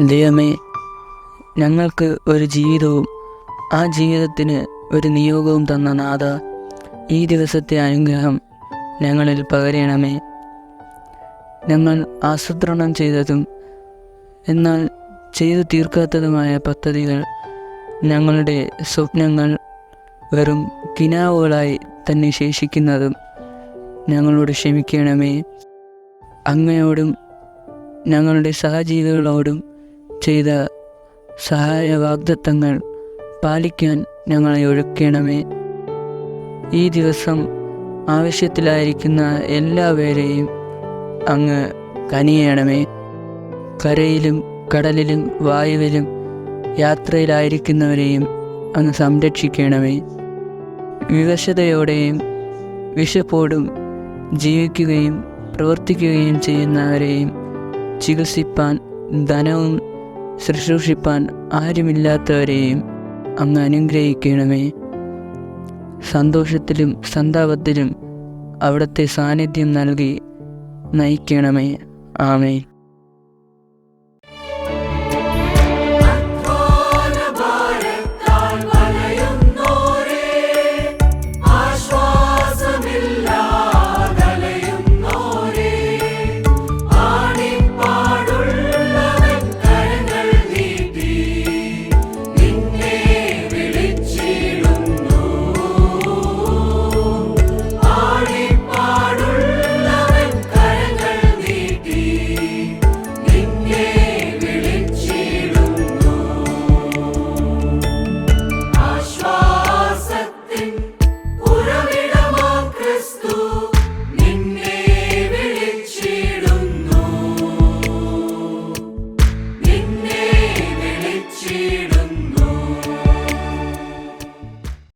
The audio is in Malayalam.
ദൈവമേ ഞങ്ങൾക്ക് ഒരു ജീവിതവും ആ ജീവിതത്തിന് ഒരു നിയോഗവും തന്ന നാഥ ഈ ദിവസത്തെ അനുഗ്രഹം ഞങ്ങളിൽ പകരണമേ. ഞങ്ങൾ ആസൂത്രണം ചെയ്തതും എന്നാൽ ചെയ്തു തീർക്കാത്തതുമായ പദ്ധതികൾ ഞങ്ങളുടെ സ്വപ്നങ്ങൾ വെറും കിനാവുകളായി തന്നെ ശേഷിക്കുന്നതും ഞങ്ങളോട് ക്ഷമിക്കണമേ. അങ്ങയോടും ഞങ്ങളുടെ സഹജീവികളോടും ചെയ്ത സഹായ വാഗ്ദത്തങ്ങൾ പാലിക്കാൻ ഞങ്ങളെ ഒഴുക്കണമേ ഈ ദിവസം ആവശ്യത്തിലായിരിക്കുന്ന എല്ലാവരെയും അങ്ങ് കനിയണമേ. കരയിലും കടലിലും വായുവിലും യാത്രയിലായിരിക്കുന്നവരെയും അങ്ങ് സംരക്ഷിക്കണമേ. വിവശതയോടെയും വിശപ്പോടും ജീവിക്കുകയും പ്രവർത്തിക്കുകയും ചെയ്യുന്നവരെയും ചികിത്സിപ്പാൻ ധനവും ശുശ്രൂഷിപ്പാൻ ആരുമില്ലാത്തവരെയും അങ്ങ് അനുഗ്രഹിക്കണമേ. സന്തോഷത്തിലും സന്താപത്തിലും അവിടുത്തെ സാന്നിധ്യം നൽകി നയിക്കണമേ. ആമേ